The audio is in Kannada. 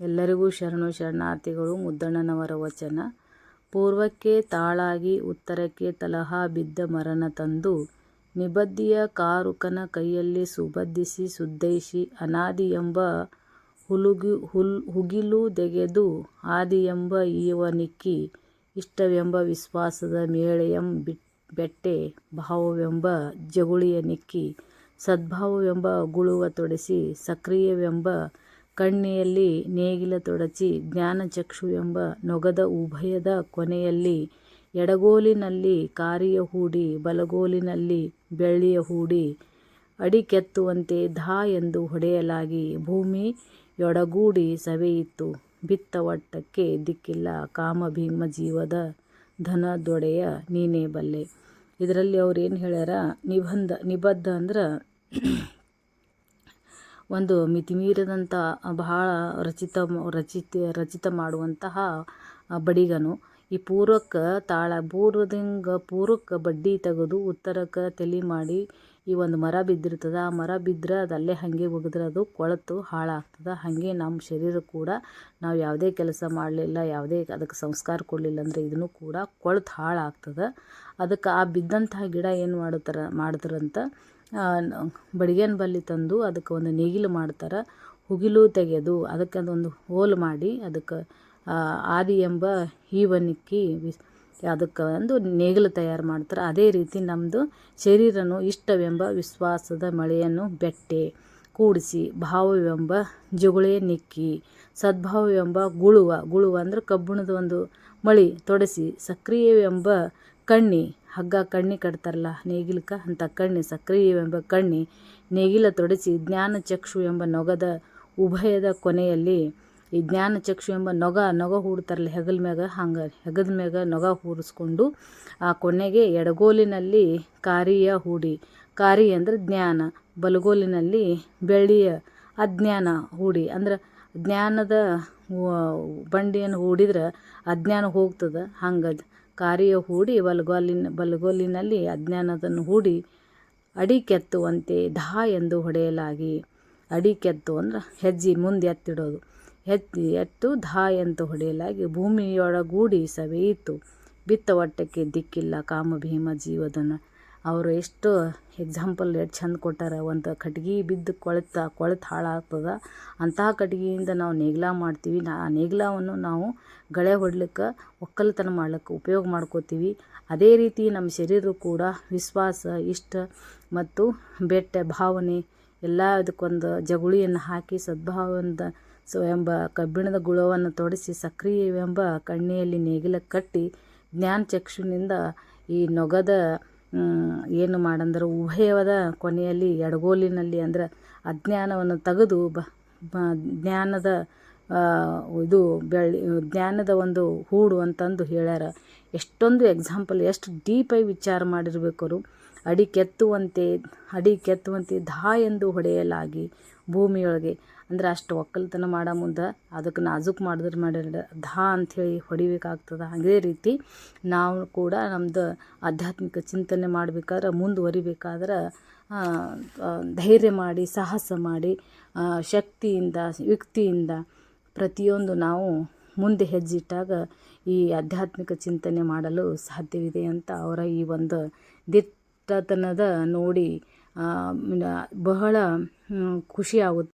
ಎಲ್ಲರಿಗೂ ಶರಣು ಶರಣಾರ್ಥಿಗಳು, ಮುದ್ದಣ್ಣನವರ ವಚನ. ಪೂರ್ವಕ್ಕೆ ತಾಳಾಗಿ ಉತ್ತರಕ್ಕೆ ತಲಹ ಬಿದ್ದ ಮರನ ತಂದು, ನಿಬದ್ಧಿಯ ಕಾರುಕನ ಕೈಯಲ್ಲಿ ಸುಬದ್ಧಿಸಿ ಸುದ್ದೈಸಿ ಎಂಬ ಹುಲುಗಿ, ಹುಲ್, ಹುಗಿಲು ದೆಗೆದು ಆದಿ ಎಂಬ ಈವನಿಕ್ಕಿ ಇಷ್ಟವೆಂಬ ವಿಶ್ವಾಸದ ಮೇಳೆಯಂ ಬೆಟ್ಟೆ ಭಾವವೆಂಬ ಜಗುಳಿಯ ನಿಕ್ಕಿ, ಸದ್ಭಾವವೆಂಬ ಗುಳುವ ತೊಡಿಸಿ, ಸಕ್ರಿಯವೆಂಬ ಕಣ್ಣಿಯಲ್ಲಿ ನೇಗಿಲ ತೊಡಚಿ ಜ್ಞಾನಚಕ್ಷುವೆಂಬ ನೊಗದ ಉಭಯದ ಕೊನೆಯಲ್ಲಿ ಎಡಗೋಲಿನಲ್ಲಿ ಕಾರಿಯ ಹೂಡಿ ಬಲಗೋಲಿನಲ್ಲಿ ಬೆಳ್ಳಿಯ ಹೂಡಿ ಅಡಿಕೆತ್ತುವಂತೆ ಧಾ ಎಂದು ಹೊಡೆಯಲಾಗಿ ಭೂಮಿ ಯೊಡಗೂಡಿ ಸವೆಯಿತು ಬಿತ್ತವಟ್ಟಕ್ಕೆ ದಿಕ್ಕಿಲ್ಲ ಕಾಮಭೀಮ ಜೀವದ ಧನ ದೊಡೆಯ ನೀನೇ ಬಲ್ಲೆ. ಇದರಲ್ಲಿ ಅವ್ರು ಏನು ಹೇಳ್ಯಾರ? ನಿಬಂಧ ನಿಬದ್ಧ ಅಂದ್ರೆ ಒಂದು ಮಿತಿಮೀರಿದಂಥ ಬಹಳ ರಚಿತ ರಚಿತ ರಚಿತ ಮಾಡುವಂತಹ ಬಡಿಗನು. ಈ ಪೂರ್ವಕ್ಕೆ ತಾಳ ಪೂರ್ವದಿಂಗ ಪೂರ್ವಕ್ಕೆ ಬಡ್ಡಿ ತೆಗೆದು ಉತ್ತರಕ್ಕೆ ತಲೆ ಮಾಡಿ ಈ ಒಂದು ಮರ ಬಿದ್ದಿರ್ತದೆ. ಆ ಮರ ಬಿದ್ದರೆ ಅದು ಅಲ್ಲೇ ಹಾಗೆ ಒಗೆದ್ರೆ ಅದು ಕೊಳತು ಹಾಳಾಗ್ತದೆ. ಹಾಗೆ ನಮ್ಮ ಶರೀರ ಕೂಡ ನಾವು ಯಾವುದೇ ಕೆಲಸ ಮಾಡಲಿಲ್ಲ, ಯಾವುದೇ ಅದಕ್ಕೆ ಸಂಸ್ಕಾರ ಕೊಡಲಿಲ್ಲ ಅಂದರೆ ಇದನ್ನು ಕೂಡ ಕೊಳತು ಹಾಳಾಗ್ತದೆ. ಅದಕ್ಕೆ ಆ ಬಿದ್ದಂತಹ ಗಿಡ ಏನು ಮಾಡುತ್ತಾರೆ, ಮಾಡ್ತಾರಂತ? ಬಡಿಗೆನ ಬಲ್ಲಿ ತಂದು ಅದಕ್ಕೆ ಒಂದು ನೇಗಿಲು ಮಾಡ್ತಾರೆ. ಉಗಿಲು ತೆಗೆದು ಅದಕ್ಕೆ ಅದೊಂದು ಹೋಲು ಮಾಡಿ ಅದಕ್ಕೆ ಆದಿ ಎಂಬ ಹೀವನಿಕ್ಕಿ ಅದಕ್ಕೆ ಒಂದು ನೇಗಿಲು ತಯಾರು ಮಾಡ್ತಾರೆ. ಅದೇ ರೀತಿ ನಮ್ಮದು ಶರೀರನು ಇಷ್ಟವೆಂಬ ವಿಶ್ವಾಸದ ಮಳೆಯನ್ನು ಬೆಟ್ಟೆ ಕೂಡಿಸಿ ಭಾವವೆಂಬ ಜಗುಳೆ ನಿಕ್ಕಿ ಸದ್ಭಾವವೆಂಬ ಗುಳುವ ಗುಳುವ ಅಂದರೆ ಕಬ್ಬಿಣದ ಒಂದು ಮಳಿ ತೊಡಸಿ ಸಕ್ರಿಯವೆಂಬ ಕಣ್ಣಿ ಹಗ್ಗ ಕಣ್ಣಿ ಕಟ್ತಾರಲ್ಲ ನೇಗಿಲಕ್ಕೆ ಅಂಥ ಕಣ್ಣಿ, ಸಕ್ರಿಯವೆಂಬ ಕಣ್ಣಿ ನೇಗಿಲ ತೊಡಿಸಿ ಜ್ಞಾನ ಚಕ್ಷು ಎಂಬ ನೊಗದ ಉಭಯದ ಕೊನೆಯಲ್ಲಿ ಈ ಜ್ಞಾನ ಚಕ್ಷು ಎಂಬ ನೊಗ ನೊಗ ಹೂಡ್ತಾರಲ್ಲ ಹೆಗಲ ಮ್ಯಾಗ, ಹಂಗೆ ಹೆಗದ ಮ್ಯಾಗ ನೊಗ ಹೂಡಿಸ್ಕೊಂಡು ಆ ಕೊನೆಗೆ ಎಡಗೋಲಿನಲ್ಲಿ ಕಾರಿಯ ಹೂಡಿ. ಕಾರಿ ಅಂದ್ರೆ ಜ್ಞಾನ, ಬಲಗೋಲಿನಲ್ಲಿ ಬೆಳ್ಳಿಯ ಅಜ್ಞಾನ ಹೂಡಿ. ಅಂದ್ರೆ ಜ್ಞಾನದ ಬಂಡಿಯನ್ನು ಹೂಡಿದ್ರೆ ಅಜ್ಞಾನ ಹೋಗ್ತದೆ ಹಂಗೆ ಕಾರಿಯ ಹೂಡಿ ಬಲಗೋಲಿನ, ಬಲಗೋಲಿನಲ್ಲಿ ಅಜ್ಞಾನದನ್ನು ಹೂಡಿ ಅಡಿ ಕೆತ್ತುವಂತೆ ಧಾ ಎಂದು ಹೊಡೆಯಲಾಗಿ. ಅಡಿ ಕೆತ್ತು ಅಂದ್ರೆ ಹೆಜ್ಜೆ ಮುಂದೆ ಎತ್ತಿಡೋದು. ಎತ್ತಿ ಎತ್ತು ಧಾ ಎಂದು ಹೊಡೆಯಲಾಗಿ ಭೂಮಿಯೊಳಗೂಡಿ ಸವೆಯಿತು. ಬಿತ್ತ ಒಟ್ಟಕ್ಕೆ ದಿಕ್ಕಿಲ್ಲ ಕಾಮ ಭೀಮ ಜೀವದನ ಅವರು ಎಷ್ಟು ಎಕ್ಸಾಂಪಲ್ ಎಷ್ಟು ಚಂದ ಕೊಟ್ಟಾರ, ಒಂದು ಕಟ್ಗೆ ಬಿದ್ದು ಕೊಳೆತ, ಕೊಳೆತು ಹಾಳಾಗ್ತದೆ. ಅಂತಹ ಕಟ್ಗೆಯಿಂದ ನಾವು ನೇಗಿಲ ಮಾಡ್ತೀವಿ. ಆ ನೇಗಿಲವನ್ನು ನಾವು ಗಳೆ ಹೊಡ್ಲಿಕ್ಕೆ, ಒಕ್ಕಲತನ ಮಾಡ್ಲಿಕ್ಕೆ ಉಪಯೋಗ ಮಾಡ್ಕೋತೀವಿ. ಅದೇ ರೀತಿ ನಮ್ಮ ಶರೀರ ಕೂಡ ವಿಶ್ವಾಸ, ಇಷ್ಟ ಮತ್ತು ಬೆಟ್ಟ ಭಾವನೆ ಎಲ್ಲ ಅದಕ್ಕೊಂದು ಜಗುಳಿಯನ್ನು ಹಾಕಿ ಸದ್ಭಾವದ ಸೊ ಎಂಬ ಕಬ್ಬಿಣದ ಗುಳವನ್ನು ತೊಡಿಸಿ ಸಕ್ರಿಯವೆಂಬ ಕಣ್ಣೆಯಲ್ಲಿ ನೇಗಿಲ ಕಟ್ಟಿ ಜ್ಞಾನ ಚಕ್ಷುನಿಂದ ಈ ನೊಗದ ಏನು ಮಾಡಂದ್ರೆ ಉಭಯದ ಕೊನೆಯಲ್ಲಿ ಎಡಗೋಲಿನಲ್ಲಿ ಅಂದ್ರೆ ಅಜ್ಞಾನವನ್ನು ತೆಗೆದು ಬ ಜ್ಞಾನದ ಇದು ಬೆಳ್ಳಿ, ಜ್ಞಾನದ ಒಂದು ಹೂಡು ಅಂತಂದು ಹೇಳ್ಯಾರ. ಎಷ್ಟೊಂದು ಎಕ್ಸಾಂಪಲ್ ಎಷ್ಟು ಡೀಪಾಗಿ ವಿಚಾರ ಮಾಡಿರ್ಬೇಕು ಅವರು. ಅಡಿ ಕೆತ್ತುವಂತೆ ಅಡಿ ಕೆತ್ತುವಂತೆ ಧಾ ಎಂದು ಹೊಡೆಯಲಾಗಿ ಭೂಮಿಯೊಳಗೆ. ಅಂದ್ರೆ ಅಷ್ಟು ಒಕ್ಕಲ್ತನ ಮಾಡೋ ಮುಂದೆ ಅದಕ್ಕೆ ನಾಜುಕ್ ಮಾಡಿದ್ರೆ ಮಾಡಿದ್ರೆ ಧಾ ಅಂಥೇಳಿ ಹೊಡಿಬೇಕಾಗ್ತದೆ. ಅದೇ ರೀತಿ ನಾವು ಕೂಡ ನಮ್ಮದು ಆಧ್ಯಾತ್ಮಿಕ ಚಿಂತನೆ ಮಾಡ್ಬೇಕಾದ್ರೆ ಮುಂದುವರಿಬೇಕಾದ್ರೆ ಧೈರ್ಯ ಮಾಡಿ, ಸಾಹಸ ಮಾಡಿ ಶಕ್ತಿಯಿಂದ, ಯುಕ್ತಿಯಿಂದ ಪ್ರತಿಯೊಂದು ನಾವು ಮುಂದೆ ಹೆಜ್ಜಿಟ್ಟಾಗ ಈ ಆಧ್ಯಾತ್ಮಿಕ ಚಿಂತನೆ ಮಾಡಲು ಸಾಧ್ಯವಿದೆ ಅಂತ ಅವರ ಈ ಒಂದು ದಿಟ್ಟತನದ ನೋಡಿ ಬಹಳ ಖುಷಿ